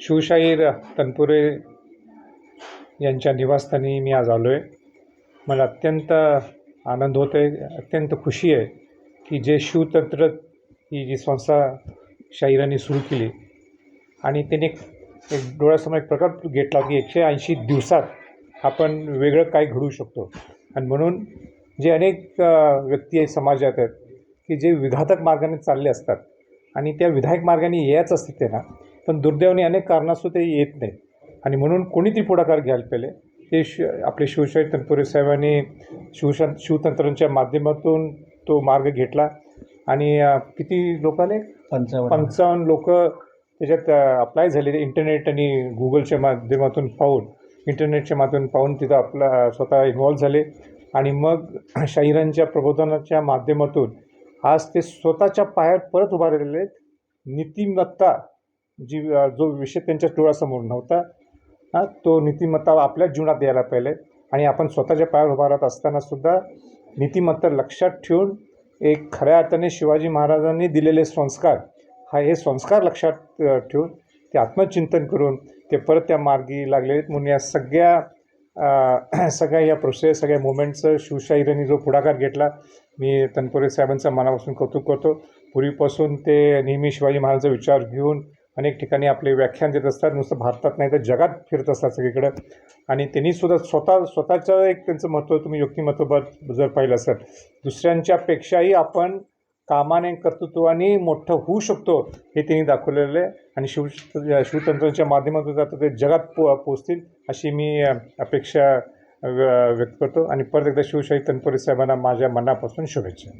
शिवशाहीर तनपुरे यांच्या निवासस्थानी मी आज आलो आहे मला अत्यंत आनंद होतो आहे अत्यंत खुशी आहे की जे शिवतंत्र ही जी संस्था शाहिरांनी सुरू केली आणि त्याने एक एक डोळ्यासमोर एक प्रकार घेतला की एकशे ऐंशी दिवसात आपण वेगळं काय घडवू शकतो. आणि म्हणून जे अनेक व्यक्ती आहे समाजात आहेत की जे विघातक मार्गाने चालले असतात आणि त्या विधायक मार्गाने यायच असते त्यांना पण दुर्दैवाने अनेक कारणास्तव ते येत नाही. आणि म्हणून कोणी ती पुढाकार घ्यायला पाहिजे. ते श आपले शिवशाही तनपुरे साहेबांनी शिवशां शिवतंत्रांच्या माध्यमातून तो मार्ग घेतला. आणि किती लोकांनी पंचावन्न. पंचावन्न लोक त्याच्यात अप्लाय झाले. इंटरनेट आणि गुगलच्या माध्यमातून पाहून इंटरनेटच्या माध्यमातून पाहून तिथं आपला स्वतः इन्व्हॉल्व झाले. आणि मग शाहिरांच्या प्रबोधनाच्या माध्यमातून आज ते स्वतःच्या पायावर परत उभा राहिलेले आहेत. नीतिमत्ता जी जो विषय त्यांच्या डोळ्यासमोर नव्हता हा तो नीतिमत्ता आपल्या जीवनात यायला पाहिजे आणि आपण स्वतःच्या पायावर उभा राहत असतानासुद्धा नीतिमत्ता लक्षात ठेवून एक खऱ्या अर्थाने शिवाजी महाराजांनी दिलेले संस्कार हा हे संस्कार लक्षात ठेवून ते आत्मचिंतन करून ते परत त्या मार्गी लागले आहेत. म्हणून या सगळ्या सगळ्या या प्रोसेस सगळ्या मुवमेंटचं शिवशाहिरांनी जो पुढाकार घेतला मी तनपुरे साहेबांचं मनापासून कौतुक करतो. पूर्वीपासून ते नेहमी शिवाजी महाराजांचा विचार घेऊन अनेक ठिकाणी आपले व्याख्यान देत असतात. नुसतं भारतात नाही तर जगात फिरत असतात सगळीकडं. आणि त्यांनी सुद्धा स्वतः स्वतःचं एक त्यांचं महत्त्व तुम्ही व्यक्तिमत्व जर पाहिलं असेल दुसऱ्यांच्यापेक्षाही आपण कामाने कर्तृत्वाने मोठं होऊ शकतो हे त्यांनी दाखवलेलं आहे. आणि शिव शिवतंत्रांच्या माध्यमातून आता ते जगात पो पोचतील अशी मी अपेक्षा व्यक्त करतो. आणि परत एकदा शिवशाही तनपुरे साहेबांना माझ्या मनापासून शुभेच्छा.